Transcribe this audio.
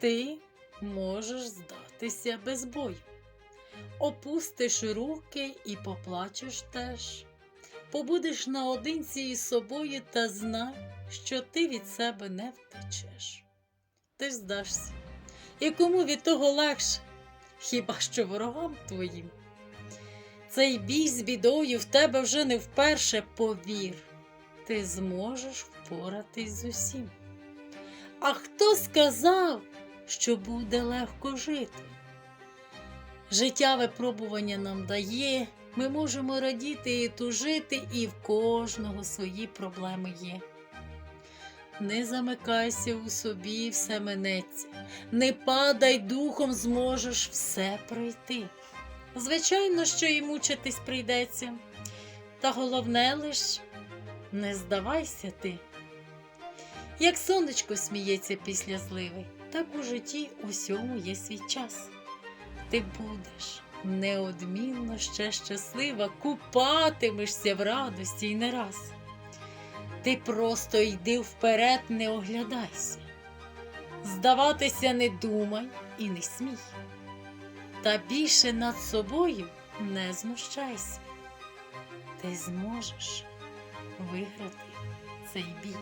ти можеш здатися без бою. Опустиш руки і поплачеш теж. Побудеш наодинці із собою та знай, що ти від себе не втечеш. Ти ж здашся. І кому від того легше, хіба що ворогам твоїм. Цей бій з бідою в тебе вже не вперше повір, ти зможеш впоратись з усім. А хто сказав, що буде легко жити? Життя випробування нам дає, ми можемо радіти і тужити, і в кожного свої проблеми є. Не замикайся у собі, все минеться, не падай духом, зможеш все пройти. Звичайно, що і мучитись прийдеться, та головне лиш не здавайся ти. Як сонечко сміється після зливи, так у житті усьому є свій час. Ти будеш неодмінно ще щаслива, купатимешся в радості й не раз. Ти просто йди вперед, не оглядайся. Здаватися не думай і не смій. Та більше над собою не знущайся. Ти зможеш виграти цей бій.